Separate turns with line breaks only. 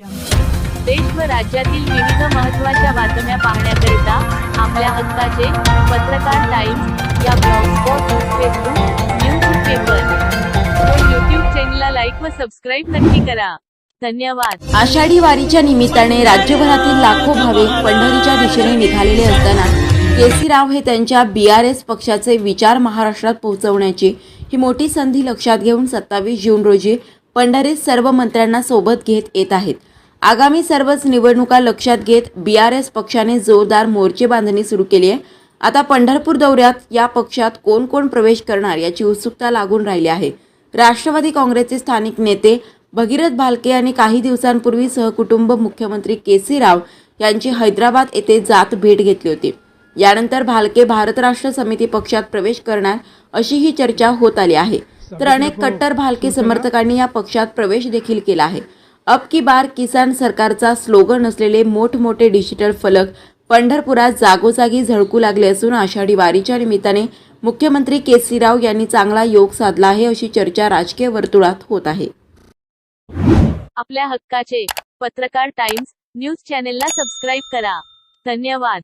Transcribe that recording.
देश व राज्यातील विविध महत्त्वाच्या बातम्या पाहण्याकरिता आपल्या हक्काचे पत्रकार टाइम्स या ब्लॉगस्पॉट फेसबुक न्यूज पेपर. व यूट्यूब चॅनलला लाईक व सबस्क्राईब नक्की करा. धन्यवाद.
आषाढी वारीच्या निमित्ताने राज्यभरातील लाखो भाविक पंढरीच्या दिशेने निघालेले असताना केसीराव हे त्यांच्या बी आर एस पक्षाचे विचार महाराष्ट्रात पोहोचवण्याची ही मोठी संधी लक्षात घेऊन सत्तावीस जून रोजी पंढरीत सर्व मंत्र्यांना सोबत घेत येत आहेत. आगामी सर्वच निवडणुका लक्षात घेत बी आर एस पक्षाने जोरदार मोर्चे बांधणी सुरू केली आहे. आता पंढरपूर दौऱ्यात या पक्षात कोण कोण प्रवेश करणार याची उत्सुकता लागून राहिली आहे. राष्ट्रवादी काँग्रेसचे स्थानिक नेते भगीरथ भालके यांनी काही दिवसांपूर्वी सहकुटुंब मुख्यमंत्री के सी राव यांची हैदराबाद येथे जात भेट घेतली होती. यानंतर भालके भारत राष्ट्र समिती पक्षात प्रवेश करणार अशी ही चर्चा होत आली आहे. तर अनेक कट्टर भालके समर्थकांनी या पक्षात प्रवेश देखील केला आहे. अब की बार किसान सरकारचा स्लोगन असलेले मोठमोठे डिजिटल फलक पंढरपुरात जागोजागी झळकू लागले असून आषाढी वारीच्या निमित्ताने मुख्यमंत्री के सी राव यांनी चांगला योग साधला आहे अशी चर्चा राजकीय वर्तुळात होत आहे.
आपल्या हक्काचे पत्रकार टाइम्स न्यूज चॅनेलला सबस्क्राईब करा. धन्यवाद.